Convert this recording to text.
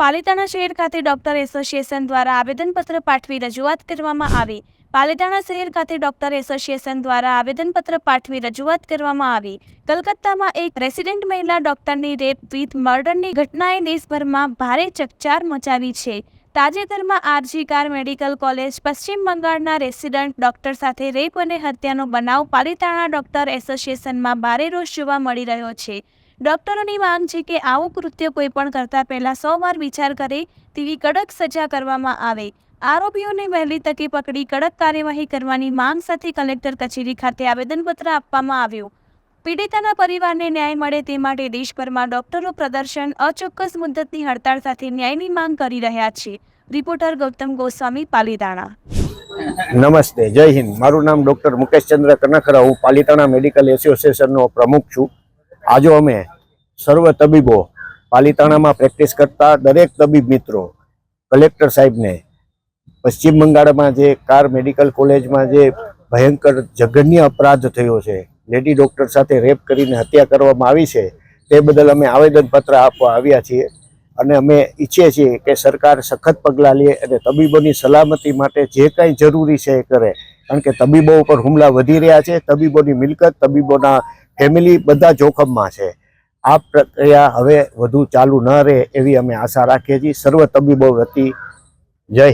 પાલિતાણા શહેર ખાતે doctor association દ્વારા આવેદનપત્ર પાઠવી રજૂઆત કરવામાં આવી. પાલિતાણા શહેર ખાતે ડોક્ટર એસોસિએશન દ્વારા આવેદનપત્ર પાઠવી રજૂઆત કરવામાં આવી. કલકત્તામાં એક રેસિડેન્ટ મહિલા ડોક્ટરની રેપ વિથ મર્ડરની ઘટનાએ દેશભરમાં ભારે ચકચાર મચાવી છે. તાજેતરમાં આરજી કાર મેડિકલ કોલેજ પશ્ચિમ બંગાળના રેસિડન્ટ ડોક્ટર સાથે રેપ અને હત્યાનો બનાવ પાલિતાણા ડોક્ટર એસોસિએશનમાં ભારે રોષ જોવા મળી રહ્યો છે. ડોક્ટરોની માંગ છે કે આવું કૃત્ય કોઈ પણ કરતા પહેલા સો વાર વિચાર કરે તેવી કડક સજા કરવામાં આવે. આરોપીઓને વહેલી તકે પકડી કડક કાર્યવાહી કરવાની માંગ સાથે કલેક્ટર કચેરી ખાતે આવેદનપત્ર આપવામાં આવ્યું. પીડિતાના પરિવારને ન્યાય મળે તે માટે દેશભરમાં ડોક્ટરો પ્રદર્શન, અચોક્કસ મુદ્દતની હડતાળ સાથે ન્યાયની માંગ કરી રહ્યા છે. રિપોર્ટર ગૌતમ ગોસ્વામી, પાલીતાણા. નમસ્તે, જય હિન્દ. મારું નામ ડૉક્ટર મુકેશચંદ્ર કનખરા. હું પાલિતાણા મેડિકલ એસોસિએશનનો પ્રમુખ છું. આજે અમે સર્વ તબીબો પાલિતાણામાં પ્રેક્ટિસ કરતા દરેક તબીબ મિત્રો, કલેક્ટર સાહેબને, પશ્ચિમ બંગાળમાં જે કાર મેડિકલ કોલેજમાં જે ભયંકર જઘન્ય અપરાધ થયો છે, લેડી ડૉક્ટર સાથે રેપ કરીને હત્યા કરવામાં આવી છે, તે બદલ અમે આવેદનપત્ર આપવા આવ્યા છીએ અને અમે ઈચ્છીએ છીએ કે સરકાર સખત પગલાં લે અને તબીબોની સલામતી માટે જે કાંઈ જરૂરી છે એ કરે. કારણ કે તબીબો ઉપર હુમલા વધી રહ્યા છે, તબીબોની મિલકત, તબીબોના ફેમિલી બધા જોખમમાં છે. આ પ્રક્રિયા હવે વધુ ચાલુ ન રહે એવી અમે આશા રાખીએ છીએ. સર્વ તબીબો વતી જય